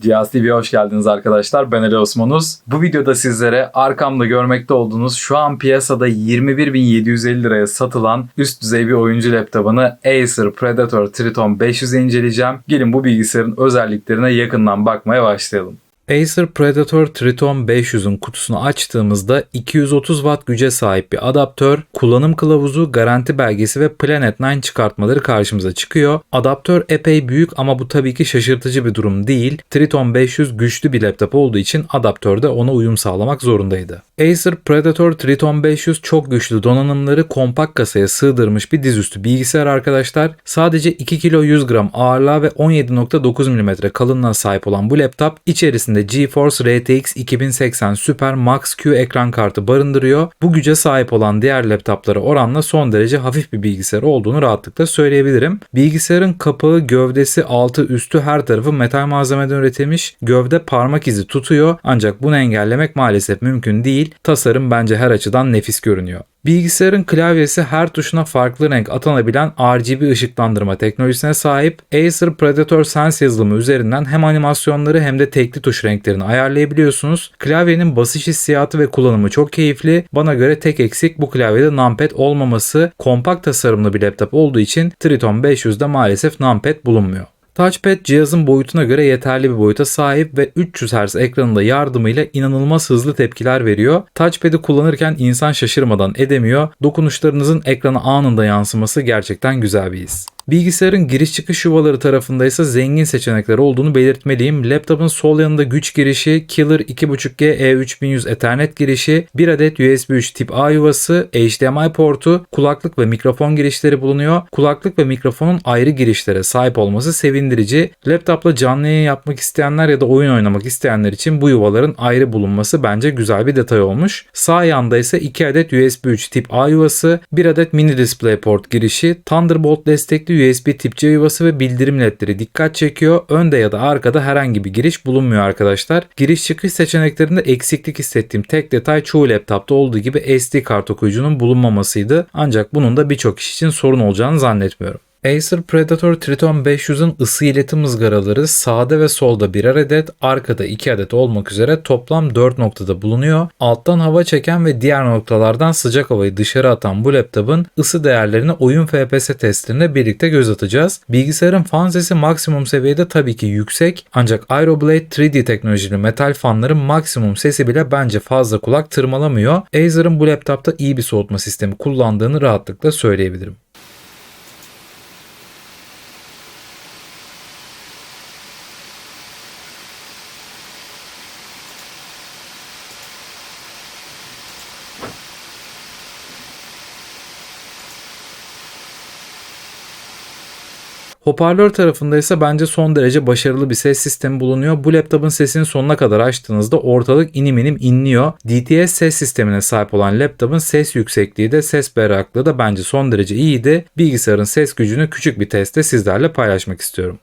Cihaz TV'ye hoş geldiniz arkadaşlar. Ben Ali Osmanuz. Bu videoda sizlere arkamda görmekte olduğunuz şu an piyasada 21.750 liraya satılan üst düzey bir oyuncu laptopunu Acer Predator Triton 500'e inceleyeceğim. Gelin bu bilgisayarın özelliklerine yakından bakmaya başlayalım. Acer Predator Triton 500'ün kutusunu açtığımızda 230 Watt güce sahip bir adaptör, kullanım kılavuzu, garanti belgesi ve Planet 9 çıkartmaları karşımıza çıkıyor. Adaptör epey büyük ama bu tabii ki şaşırtıcı bir durum değil. Triton 500 güçlü bir laptop olduğu için adaptör de ona uyum sağlamak zorundaydı. Acer Predator Triton 500 çok güçlü donanımları kompakt kasaya sığdırmış bir dizüstü bilgisayar arkadaşlar. Sadece 2 kilo 100 gram ağırlığa ve 17.9 mm kalınlığına sahip olan bu laptop içerisinde GeForce RTX 2080 Super Max Q ekran kartı barındırıyor. Bu güce sahip olan diğer laptoplara oranla son derece hafif bir bilgisayar olduğunu rahatlıkla söyleyebilirim. Bilgisayarın kapağı, gövdesi, altı, üstü her tarafı metal malzemeden üretilmiş. Gövde parmak izi tutuyor ancak bunu engellemek maalesef mümkün değil. Tasarım bence her açıdan nefis görünüyor. Bilgisayarın klavyesi her tuşuna farklı renk atanabilen RGB ışıklandırma teknolojisine sahip. Acer Predator Sense yazılımı üzerinden hem animasyonları hem de tekli tuş renklerini ayarlayabiliyorsunuz. Klavyenin basış hissiyatı ve kullanımı çok keyifli. Bana göre tek eksik bu klavyede numpad olmaması. Kompakt tasarımlı bir laptop olduğu için Triton 500'de maalesef numpad bulunmuyor. Touchpad cihazın boyutuna göre yeterli bir boyuta sahip ve 300 Hz ekranında yardımıyla inanılmaz hızlı tepkiler veriyor. Touchpad'i kullanırken insan şaşırmadan edemiyor. Dokunuşlarınızın ekrana anında yansıması gerçekten güzel bir his. Bilgisayarın giriş çıkış yuvaları tarafında ise zengin seçenekler olduğunu belirtmeliyim. Laptopun sol yanında güç girişi, Killer 2.5G E3100 Ethernet girişi, bir adet USB 3 tip A yuvası, HDMI portu, kulaklık ve mikrofon girişleri bulunuyor. Kulaklık ve mikrofonun ayrı girişlere sahip olması sevindirici. Laptopla canlı yayın yapmak isteyenler ya da oyun oynamak isteyenler için bu yuvaların ayrı bulunması bence güzel bir detay olmuş. Sağ yanda ise 2 adet USB 3 tip A yuvası, bir adet mini DisplayPort girişi, Thunderbolt destekli USB tip C yuvası ve bildirim ledleri dikkat çekiyor. Önde ya da arkada herhangi bir giriş bulunmuyor arkadaşlar. Giriş çıkış seçeneklerinde eksiklik hissettiğim tek detay çoğu laptopta olduğu gibi SD kart okuyucunun bulunmamasıydı. Ancak bunun da birçok iş için sorun olacağını zannetmiyorum. Acer Predator Triton 500'ün ısı iletim ızgaraları sağda ve solda birer adet, arkada 2 adet olmak üzere toplam 4 noktada bulunuyor. Alttan hava çeken ve diğer noktalardan sıcak havayı dışarı atan bu laptopun ısı değerlerini oyun FPS testlerinde birlikte göz atacağız. Bilgisayarın fan sesi maksimum seviyede tabii ki yüksek ancak Aeroblade 3D teknolojili metal fanların maksimum sesi bile bence fazla kulak tırmalamıyor. Acer'ın bu laptopta iyi bir soğutma sistemi kullandığını rahatlıkla söyleyebilirim. Hoparlör tarafında ise bence son derece başarılı bir ses sistemi bulunuyor. Bu laptopun sesini sonuna kadar açtığınızda ortalık inim inim inliyor. DTS ses sistemine sahip olan laptopun ses yüksekliği de ses berraklığı da bence son derece iyiydi. Bilgisayarın ses gücünü küçük bir testte sizlerle paylaşmak istiyorum.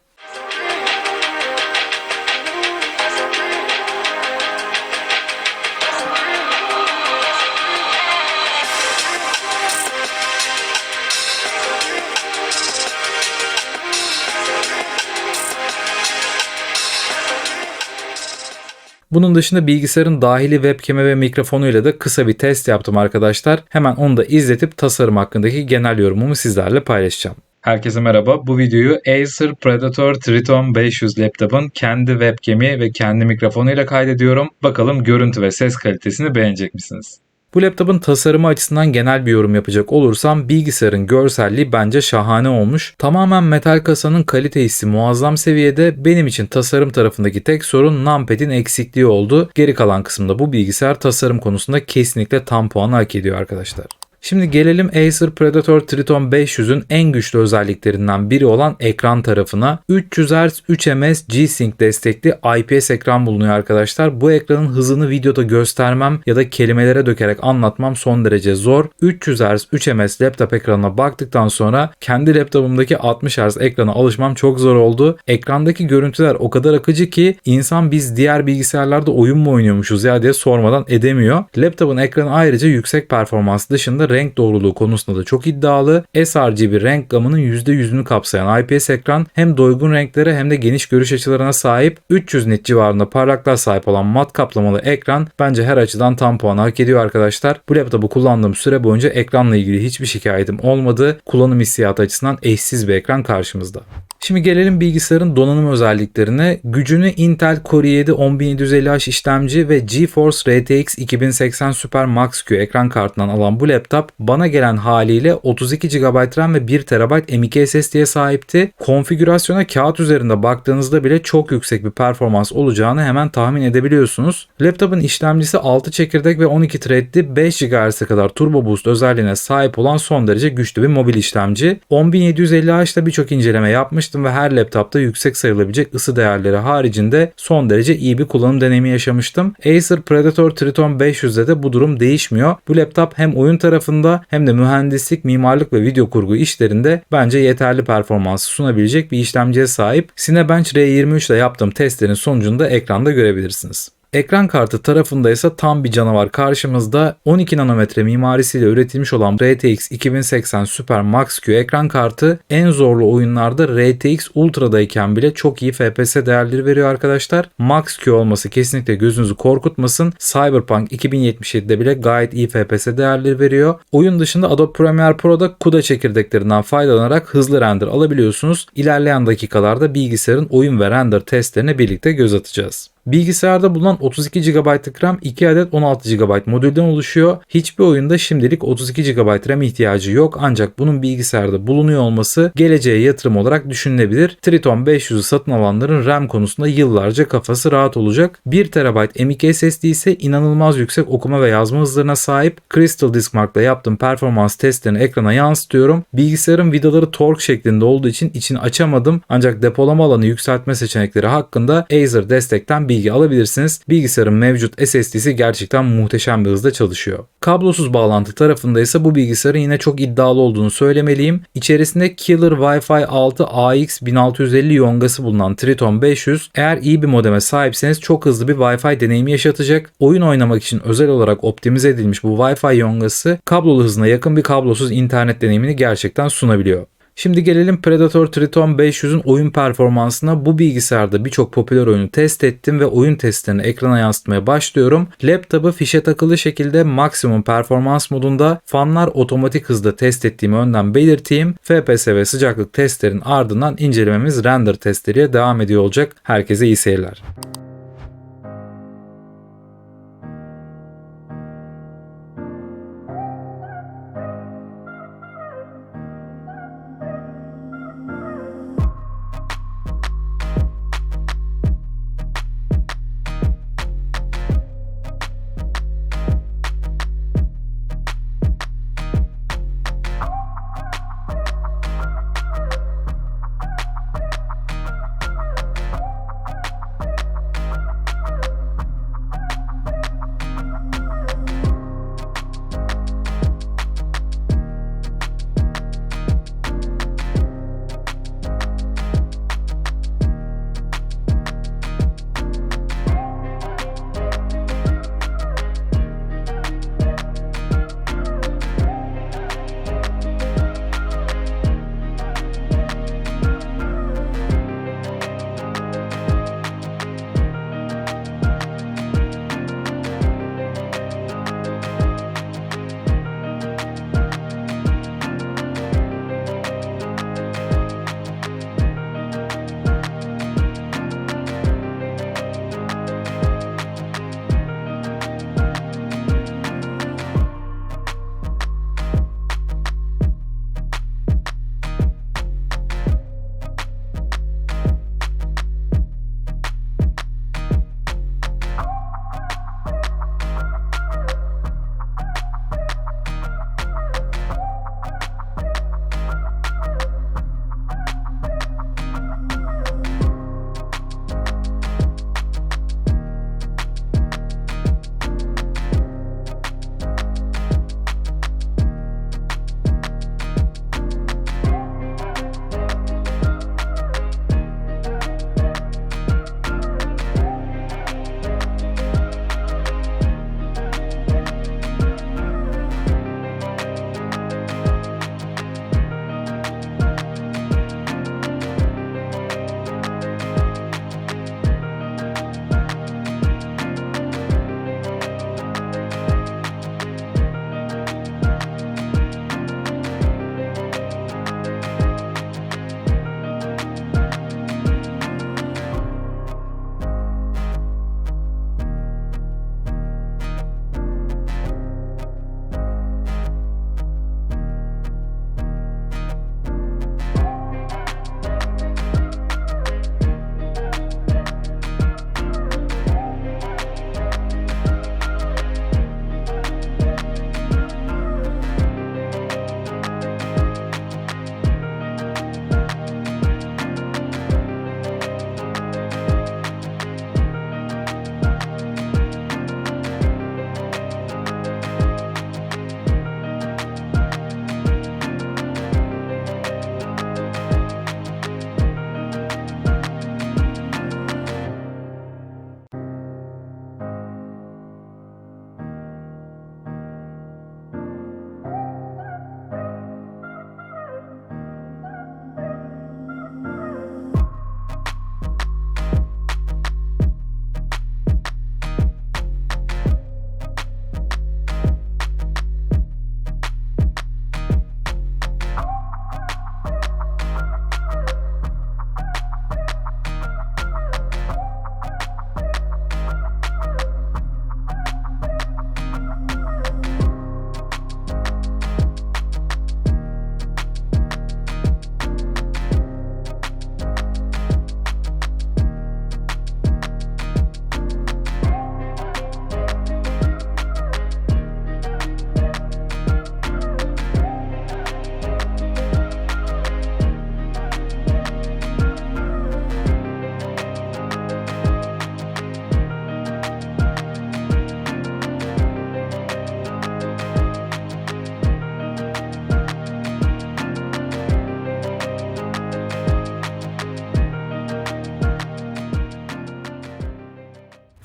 Bunun dışında bilgisayarın dahili webcam'e ve mikrofonuyla da kısa bir test yaptım arkadaşlar. Hemen onu da izletip tasarım hakkındaki genel yorumumu sizlerle paylaşacağım. Herkese merhaba. Bu videoyu Acer Predator Triton 500 laptopun kendi webcam'i ve kendi mikrofonuyla kaydediyorum. Bakalım görüntü ve ses kalitesini beğenecek misiniz? Bu laptopun tasarımı açısından genel bir yorum yapacak olursam bilgisayarın görselliği bence şahane olmuş. Tamamen metal kasanın kalite hissi muazzam seviyede. Benim için tasarım tarafındaki tek sorun numpad'in eksikliği oldu. Geri kalan kısımda bu bilgisayar tasarım konusunda kesinlikle tam puanı hak ediyor arkadaşlar. Şimdi gelelim Acer Predator Triton 500'ün en güçlü özelliklerinden biri olan ekran tarafına. 300 Hz 3 ms G-Sync destekli IPS ekran bulunuyor arkadaşlar. Bu ekranın hızını videoda göstermem ya da kelimelere dökerek anlatmam son derece zor. 300 Hz 3 ms laptop ekranına baktıktan sonra kendi laptopumdaki 60 Hz ekrana alışmam çok zor oldu. Ekrandaki görüntüler o kadar akıcı ki insan biz diğer bilgisayarlarda oyun mu oynuyormuşuz ya diye sormadan edemiyor. Laptopun ekranı ayrıca yüksek performans dışında renk doğruluğu konusunda da çok iddialı. sRGB renk gamının %100'ünü kapsayan IPS ekran hem doygun renklere hem de geniş görüş açılarına sahip 300 nit civarında parlaklığa sahip olan mat kaplamalı ekran bence her açıdan tam puan hak ediyor arkadaşlar. Bu laptopu kullandığım süre boyunca ekranla ilgili hiçbir şikayetim olmadı. Kullanım hissiyatı açısından eşsiz bir ekran karşımızda. Şimdi gelelim bilgisayarın donanım özelliklerine. Gücünü Intel Core i7 10750H işlemci ve GeForce RTX 2080 Super Max Q ekran kartından alan bu laptop bana gelen haliyle 32 GB RAM ve 1 TB M.2 SSD'ye sahipti. Konfigürasyona kağıt üzerinde baktığınızda bile çok yüksek bir performans olacağını hemen tahmin edebiliyorsunuz. Laptopun işlemcisi 6 çekirdek ve 12 threadli 5 GHz'e kadar turbo boost özelliğine sahip olan son derece güçlü bir mobil işlemci. 10750H'da birçok inceleme yapmıştım ve her laptopta yüksek sayılabilecek ısı değerleri haricinde son derece iyi bir kullanım deneyimi yaşamıştım. Acer Predator Triton 500'de de bu durum değişmiyor. Bu laptop hem oyun tarafında hem de mühendislik, mimarlık ve video kurgu işlerinde bence yeterli performansı sunabilecek bir işlemciye sahip. Cinebench R23 ile yaptığım testlerin sonucunu ekranda görebilirsiniz. Ekran kartı tarafında ise tam bir canavar karşımızda 12 nanometre mimarisiyle üretilmiş olan RTX 2080 Super Max Q ekran kartı en zorlu oyunlarda RTX Ultra'dayken bile çok iyi FPS değerleri veriyor arkadaşlar. Max Q olması kesinlikle gözünüzü korkutmasın. Cyberpunk 2077'de bile gayet iyi FPS değerleri veriyor. Oyun dışında Adobe Premiere Pro'da CUDA çekirdeklerinden faydalanarak hızlı render alabiliyorsunuz. İlerleyen dakikalarda bilgisayarın oyun ve render testlerine birlikte göz atacağız. Bilgisayarda bulunan 32 GB'lık RAM 2 adet 16 GB modülden oluşuyor. Hiçbir oyunda şimdilik 32 GB RAM ihtiyacı yok ancak bunun bilgisayarda bulunuyor olması geleceğe yatırım olarak düşünülebilir. Triton 500'ü satın alanların RAM konusunda yıllarca kafası rahat olacak. 1 TB M.2 SSD ise inanılmaz yüksek okuma ve yazma hızlarına sahip. Crystal Disk Mark'la yaptığım performans testlerini ekrana yansıtıyorum. Bilgisayarın vidaları tork şeklinde olduğu için içini açamadım ancak depolama alanı yükseltme seçenekleri hakkında Acer destekten bilgi alabilirsiniz. Bilgisayarın mevcut SSD'si gerçekten muhteşem bir hızda çalışıyor. Kablosuz bağlantı tarafında ise bu bilgisayarın yine çok iddialı olduğunu söylemeliyim. İçerisinde Killer Wi-Fi 6 AX 1650 yongası bulunan Triton 500 eğer iyi bir modeme sahipseniz çok hızlı bir Wi-Fi deneyimi yaşatacak. Oyun oynamak için özel olarak optimize edilmiş bu Wi-Fi yongası kablolu hızına yakın bir kablosuz internet deneyimini gerçekten sunabiliyor. Şimdi gelelim Predator Triton 500'ün oyun performansına. Bu bilgisayarda birçok popüler oyunu test ettim ve oyun testlerini ekrana yansıtmaya başlıyorum. Laptopu fişe takılı şekilde maksimum performans modunda fanlar otomatik hızda test ettiğimi önden belirteyim. FPS ve sıcaklık testlerin ardından incelememiz render testleriyle devam ediyor olacak. Herkese iyi seyirler.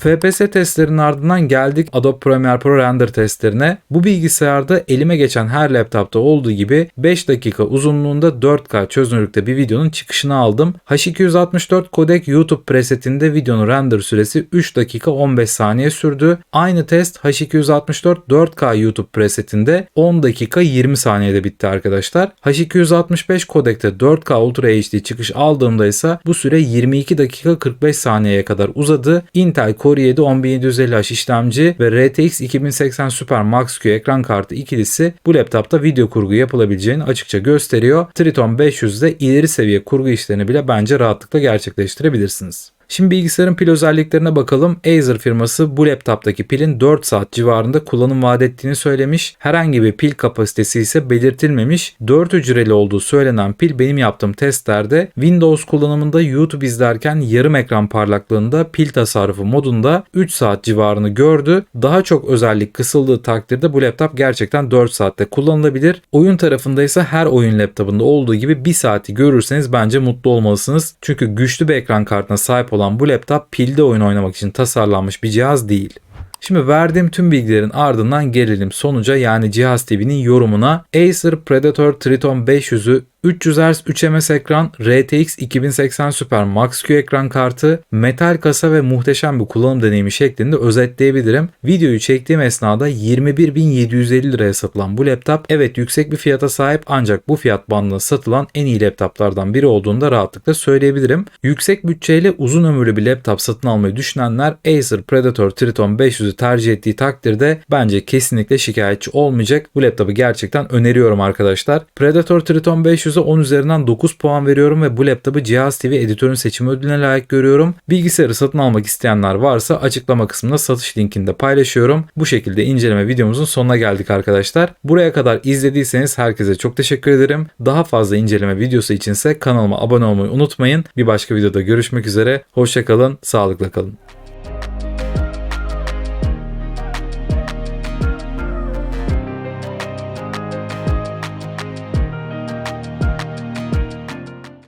FPS testlerinin ardından geldik Adobe Premiere Pro render testlerine. Bu bilgisayarda elime geçen her laptopta olduğu gibi 5 dakika uzunluğunda 4K çözünürlükte bir videonun çıkışını aldım. H264 kodek YouTube presetinde videonun render süresi 3 dakika 15 saniye sürdü. Aynı test H264 4K YouTube presetinde 10 dakika 20 saniyede bitti arkadaşlar. H265 kodekte 4K Ultra HD çıkış aldığımda ise bu süre 22 dakika 45 saniyeye kadar uzadı. Intel Core i7 10750H işlemci ve RTX 2080 Super Max Q ekran kartı ikilisi bu laptopta video kurgu yapılabileceğini açıkça gösteriyor. Triton 500'de ileri seviye kurgu işlerini bile bence rahatlıkla gerçekleştirebilirsiniz. Şimdi bilgisayarın pil özelliklerine bakalım. Acer firması bu laptoptaki pilin 4 saat civarında kullanım vaat ettiğini söylemiş. Herhangi bir pil kapasitesi ise belirtilmemiş. 4 hücreli olduğu söylenen pil benim yaptığım testlerde Windows kullanımında YouTube izlerken yarım ekran parlaklığında pil tasarrufu modunda 3 saat civarını gördü. Daha çok özellik kısıldığı takdirde bu laptop gerçekten 4 saatte kullanılabilir. Oyun tarafında ise her oyun laptopunda olduğu gibi 1 saati görürseniz bence mutlu olmalısınız. Çünkü güçlü bir ekran kartına sahip olan bu laptop pilde oyun oynamak için tasarlanmış bir cihaz değil. Şimdi verdiğim tüm bilgilerin ardından gelelim sonuca yani Cihaz TV'nin yorumuna. Acer Predator Triton 500'ü 300 Hz 3 ms ekran, RTX 2080 Super Max Q ekran kartı, metal kasa ve muhteşem bir kullanım deneyimi şeklinde özetleyebilirim. Videoyu çektiğim esnada 21.750 liraya satılan bu laptop evet yüksek bir fiyata sahip ancak bu fiyat bandında satılan en iyi laptoplardan biri olduğunu da rahatlıkla söyleyebilirim. Yüksek bütçeyle uzun ömürlü bir laptop satın almayı düşünenler Acer Predator Triton 500'ü tercih ettiği takdirde bence kesinlikle şikayetçi olmayacak. Bu laptopu gerçekten öneriyorum arkadaşlar. Predator Triton 500'e 10 üzerinden 9 puan veriyorum ve bu laptopu Cihaz TV editörün seçimi ödülüne layık görüyorum. Bilgisayarı satın almak isteyenler varsa açıklama kısmında satış linkini de paylaşıyorum. Bu şekilde inceleme videomuzun sonuna geldik arkadaşlar. Buraya kadar izlediyseniz herkese çok teşekkür ederim. Daha fazla inceleme videosu içinse kanalıma abone olmayı unutmayın. Bir başka videoda görüşmek üzere. Hoşçakalın, sağlıkla kalın.